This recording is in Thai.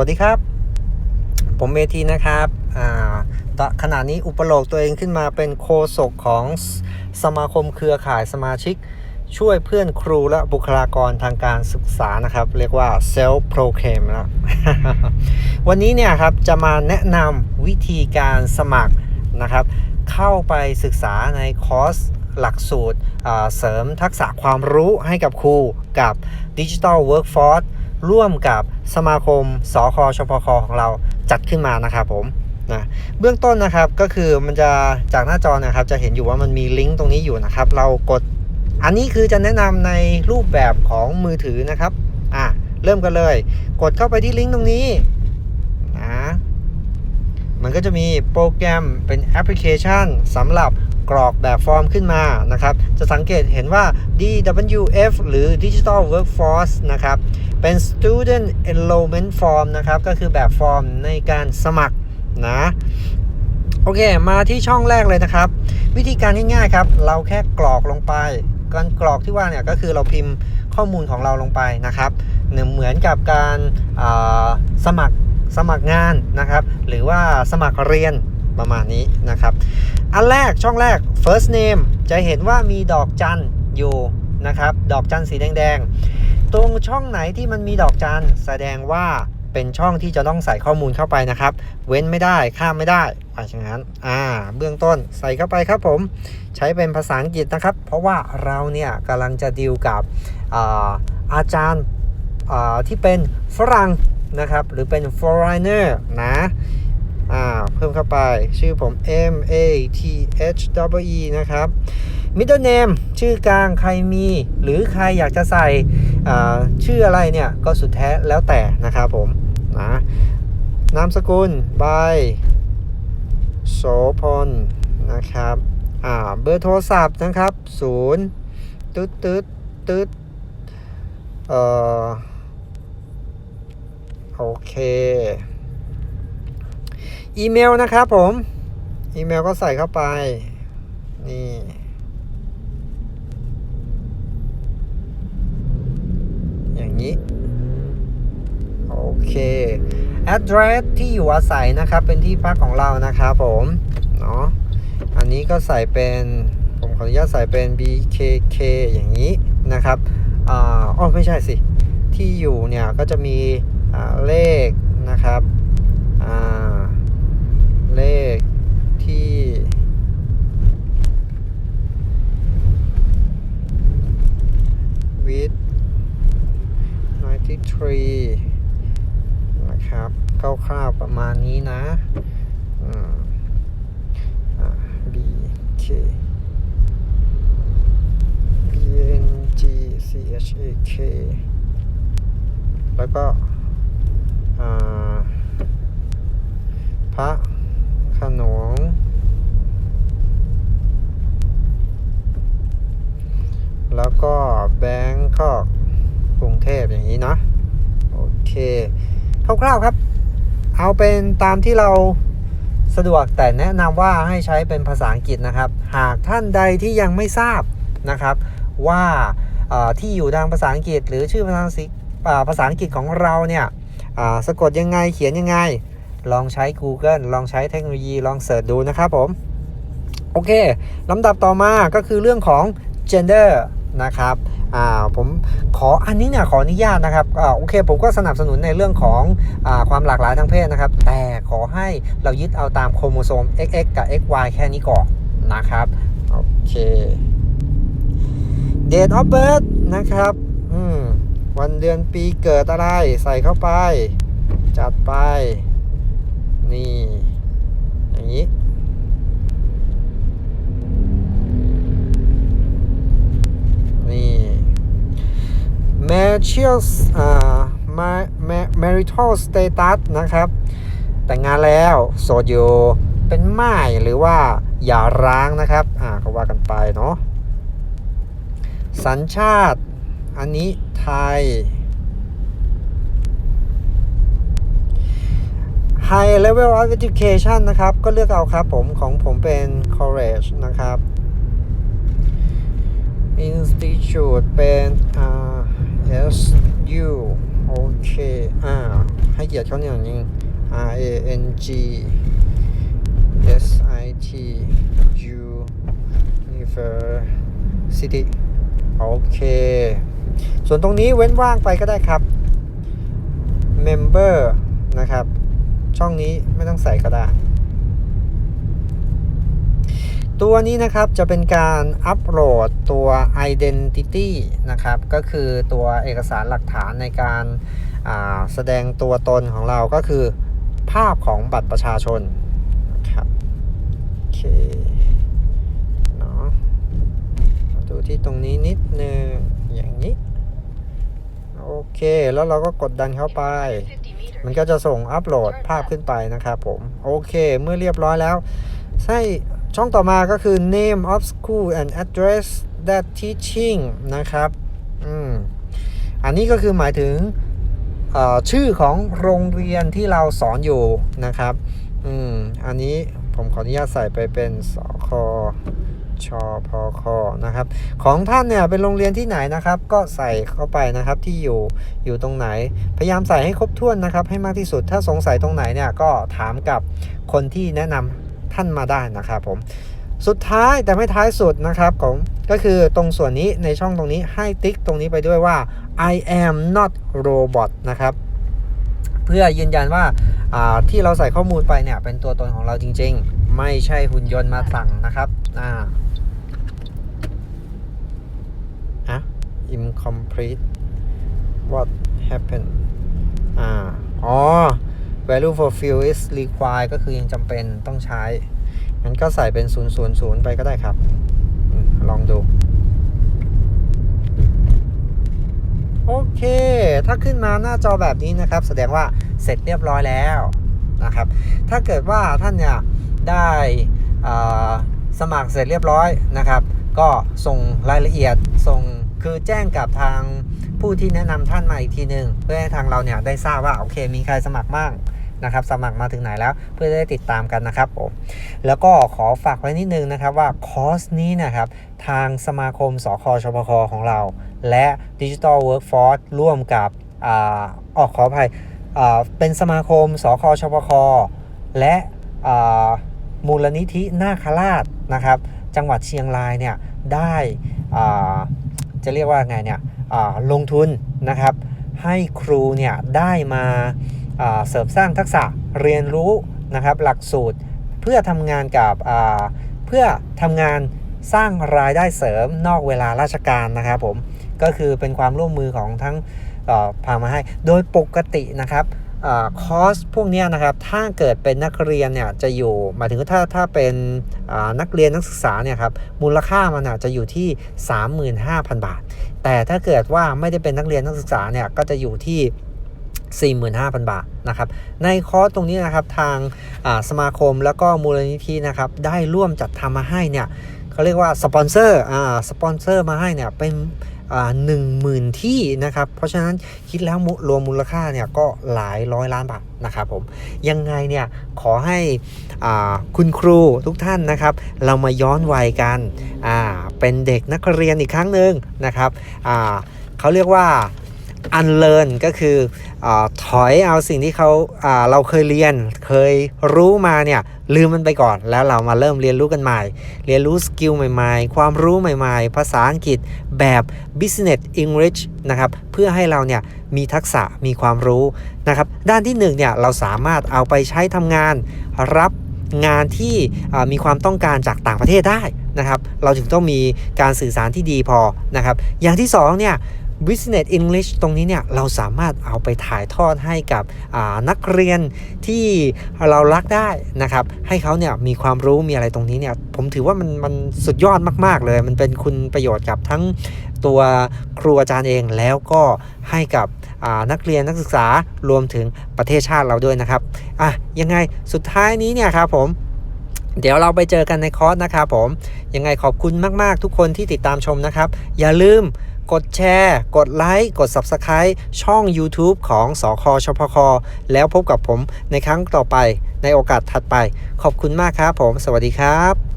วัสดีครับ ผมเมทีนะครับอ่อขณะนี้อุปโลกตัวเองขึ้นมาเป็นโฆษกของสมาคมเครือข่ายสมาชิก ช่วยเพื่อนครูและบุคลากรทางการศึกษานะครับ เรียกว่า self proclaim นะวันนี้เนี่ยครับจะมาแนะนำวิธีการสมัครนะครับ เข้าไปศึกษาในคอร์สหลักสูตรเสริมทักษะความรู้ให้กับครูกับ Digital Workforce ร่วมกับสมาคมสคชพคของเราจัดขึ้นมานะครับผมนะเบื้องต้นนะครับก็คือมันจะจากหน้าจอนะครับจะเห็นอยู่ว่ามันมีลิงก์ตรงนี้อยู่นะครับ เรากดอันนี้คือจะแนะนำในรูปแบบของมือถือนะครับอะเริ่มกันเลย กดเข้าไปที่ลิงก์ตรงนี้นะมันก็จะมีโปรแกรมเป็นแอปพลิเคชันสำหรับ กรอกแบบฟอร์มขึ้นมานะครับ จะสังเกตเห็นว่า DWF หรือ Digital Workforce นะครับ เป็น Student Enrollment Form นะครับ ก็คือแบบฟอร์มในการสมัครนะ โอเค มาที่ช่องแรกเลยนะครับ วิธีการง่ายๆครับ เราแค่กรอกลงไป การกรอกที่ว่าเนี่ยก็คือเราพิมพ์ข้อมูลของเราลงไปนะครับเหมือนกับการาสมัครสมัครงานนะครับ หรือว่าสมัครเรียนประมาณนี้นะครับ อันแรกช่องแรก first name จะเห็นว่ามีดอกจันอยู่นะครับ ดอกจันสีแดงๆ ตรงช่องไหนที่มันมีดอกจันแสดงว่าเป็นช่องที่จะต้องใส่ข้อมูลเข้าไปนะครับ เว้นไม่ได้ข้ามไม่ได้ว่าอย่างนั้นอ่า เบื้องต้นใส่เข้าไปครับผม ใช้เป็นภาษาอังกฤษนะครับ เพราะว่าเราเนี่ยกำลังจะดีลกับอาอาจารย์ที่เป็นฝรั่งนะครับ หรือเป็น foreigner นะ อ่าเพิ่มเข้าไปชื่อผม M A T H W E นะครับ middle name ชื่อกลางใครมี หรือใครอยากจะใส่ชื่ออะไรเนี่ย ก็สุดแท้แล้วแต่นะครับผมนะนามสกุล by โสพลนะครับอ่าเบอร์โทรศัพท์นะครับ0ตึ๊ดตึ๊ดตึ๊ดเอ่อโอเค อีเมลนะครับผม อีเมลก็ใส่เข้าไป นี่ อย่างนี้ โอเค address ที่อยู่อาศัยนะครับ เป็นที่พักของเรานะครับผม เนาะ อันนี้ก็ใส่เป็น ผมขออนุญาตใส่เป็น BKK อย่างนี้นะครับอ่าอ๋อไม่ใช่สิ ที่อยู่เนี่ยก็จะมีเลขนะครับ อ่า เลขที่ with 93 นะครับคร่าวๆประมาณนี้นะอืมอ่า B K B N G C H A K แล้วก็พระขนงแล้วก็แบงคอกกรุงเทพอย่างนี้นะโอเคคร่าวๆครับ เอาเป็นตามที่เราสะดวกแต่แนะนำว่าให้ใช้เป็นภาษาอังกฤษนะครับ หากท่านใดที่ยังไม่ทราบนะครับว่า ที่อยู่ทางภาษาอังกฤษ หรือชื่อภาษาอังกฤษภาษาอังกฤษของเราเนี่ยสะกดยังไงเขียนยังไง ลองใช้ Google ลองใช้เทคโนโลยีลองเสิร์ชดูนะครับผม โอเคลำดับต่อมาก็คือเรื่องของ gender นะครับผมขออันนี้เนี่ยขออนุญาตนะครับอโอเค ผมก็สนับสนุนในเรื่องของอความหลากหลายทางเพศนะครับ แต่ขอให้เรายึดเอาตามโครโมโซม XX กับ XY แค่นี้ก่อนนะครับ โอเค date of birth นะครับ อืม วันเดือนปีเกิดอะไร ใส่เข้าไป จัดไป นี่ อย่างนี้ นี่ marital อ่า ma- ma- marital status นะครับ แต่งงานแล้วโสดอยู่เป็นไม้หรือว่าอย่าร้างนะครับ อ่าก็ว่ากันไปเนาะ สัญชาติ อันนี้ไทย High level of education นะครับ ก็เลือกเอาครับผม ของผมเป็น college นะครับ Institute เป็นอ่า SU โอเคอ่าให้เกียรติเขาเนี่ยจริง R A N G S I T U University โอเค ส่วนตรงนี้เว้นว่างไปก็ได้ครับ Member นะครับ ช่องนี้ไม่ต้องใส่ก็ได้ ตัวนี้นะครับจะเป็นการอัปโหลดตัว Identity นะครับ ก็คือตัวเอกสารหลักฐานในการาแสดงตัวตนของเราก็คือภาพของบัตรประชาชนนะครับโอเค ดูที่ตรงนี้นิดนึงอย่างนี้ โอเค แล้วเราก็กดดันเข้าไป มันก็จะส่งอัปโหลดภาพขึ้นไปนะครับผม โอเค เมื่อเรียบร้อยแล้วใช่ช่องต่อมาก็คือ name of school and address that teaching นะครับ อืม อันนี้ก็คือหมายถึงชื่อของโรงเรียนที่เราสอนอยู่นะครับ อืม อันนี้ผมขออนุญาตใส่ไปเป็นสค ชพคนะครับ ของท่านเนี่ยเป็นโรงเรียนที่ไหนนะครับ ก็ใส่เข้าไปนะครับที่อยู่อยู่ตรงไหน พยายามใส่ให้ครบถ้วนนะครับ ให้มากที่สุดถ้าสงสัยตรงไหนเนี่ยก็ถามกับคนที่แนะนำท่านมาได้นะครับผมสุดท้ายแต่ไม่ท้ายสุดนะครับผมก็คือตรงส่วนนี้ในช่องตรงนี้ให้ติ๊กตรงนี้ไปด้วยว่า I am not robot นะครับ เพื่อยืนยันว่าอ่าที่เราใส่ข้อมูลไปเนี่ยเป็นตัวตนของเราจริง ๆ ไม่ใช่หุ่นยนต์มาสั่งนะครับอ่าอะ incomplete what happened อ่าอ๋อ value for field is required ก็คือยังจำเป็นต้องใช้ งั้นก็ใส่เป็น 0 0 0 ไปก็ได้ครับอลองดู โอเค ถ้าขึ้นมาหน้าจอแบบนี้นะครับ แสดงว่าเสร็จเรียบร้อยแล้วนะครับ ถ้าเกิดว่าท่านเนี่ยได้สมัครเสร็จเรียบร้อยนะครับ ก็ส่งรายละเอียดส่ง คือแจ้งกับทางผู้ที่แนะนำท่านมาอีกทีหนึ่งเพื่อให้ทางเราเนี่ยได้ทราบว่าโอเค มีใครสมัครบ้างนะครับสมัครมาถึงไหนแล้วเพื่อได้ติดตามกันนะครับผมแล้วก็ขอฝากไว้นิดนึงนะครับว่าคอร์สนี้นะครับทางสมาคมสคชพคของเรา และ Digital Workforce ร่วมกับอาออกขออภัยเป็นสมาคมสคชพคและมูลนิธินาคราชนะครับ จังหวัดเชียงรายเนี่ยได้อ่า จะเรียกว่าไงเนี่ยลงทุนนะครับ ให้ครูเนี่ยได้มาเสริมสร้างทักษะเรียนรู้นะครับหลักสูตรเพื่อทำงานกับเพื่อทำงานสร้างรายได้เสริมนอกเวลาราชการนะครับผมก็คือเป็นความร่วมมือของทั้งพามาให้ โดยปกตินะครับ คอร์สพวกนี้นะครับถ้าเกิดเป็นนักเรียนเนี่ยจะอยู่หมายถึงถ้าถ้าเป็นนักเรียนนักศึกษาเนี่ยครับมูลค่ามันจะอยู่ที่ 35,000 บาท แต่ถ้าเกิดว่าไม่ได้เป็นนักเรียนนักศึกษาเนี่ยก็จะอยู่ที่45,000 บาทนะครับ ในคอร์สตรงนี้นะครับทางาสมาคมแล้วก็มูลนิธินะครับได้ร่วมจัดทำมาให้เนี่ยเขาเรียกว่าสปอนเซอร์อ่าสปอนเซอร์มาให้เนี่ยเป็น หนึ่งหมื่นที่นะครับ เพราะฉะนั้นคิดแล้วรวมมูลค่าเนี่ยก็หลายร้อยล้านบาทนะครับผมยังไงเนี่ยขอให้อ่าคุณครูทุกท่านนะครับ เรามาย้อนวัยกันเป็นเด็กนักเรียนอีกครั้งหนึ่งนะครับเขาเรียกว่า อันเลินก็คืออถอยเอาสิ่งที่เขาาเราเคยเรียนเคยรู้มาเนี่ยลืมมันไปก่อน แล้วเรามาเริ่มเรียนรู้กันใหม่ เรียนรู้สกิลใหม่ๆ ความรู้ใหม่ๆ ภาษาอังกฤษแบบ business English นะครับเพื่อให้เราเนี่ยมีทักษะมีความรู้นะครับด้านที่หนึ่งเนี่ยเราสามารถเอาไปใช้ทำงานรับงานที่มีความต้องการจากต่างประเทศได้นะครับ เราถึงต้องมีการสื่อสารที่ดีพอนะครับ อย่างที่สองเนี่ย Business English ตรงนี้เนี่ยเราสามารถเอาไปถ่ายทอดให้กับนักเรียนที่เรารักได้นะครับให้เขาเนี่ยมีความรู้มีอะไรตรงนี้เนี่ยผมถือว่ามันมันสุดยอดมาก ๆ เลย มันเป็นคุณประโยชน์กับทั้งตัวครูอาจารย์เองแล้วก็ให้กับนักเรียนนักศึกษารวมถึงประเทศชาติเราด้วยนะครับอะยังไงสุดท้ายนี้เนี่ยครับผม เดี๋ยวเราไปเจอกันในคอร์สนะครับผม ยังไงขอบคุณมากๆ ทุกคนที่ติดตามชมนะครับ อย่าลืมกดแชร์ กดไลค์ กด Subscribe ช่อง YouTube ของสอคอชพค แล้วพบกับผมในครั้งต่อไปในโอกาสถัดไป ขอบคุณมากครับผม สวัสดีครับ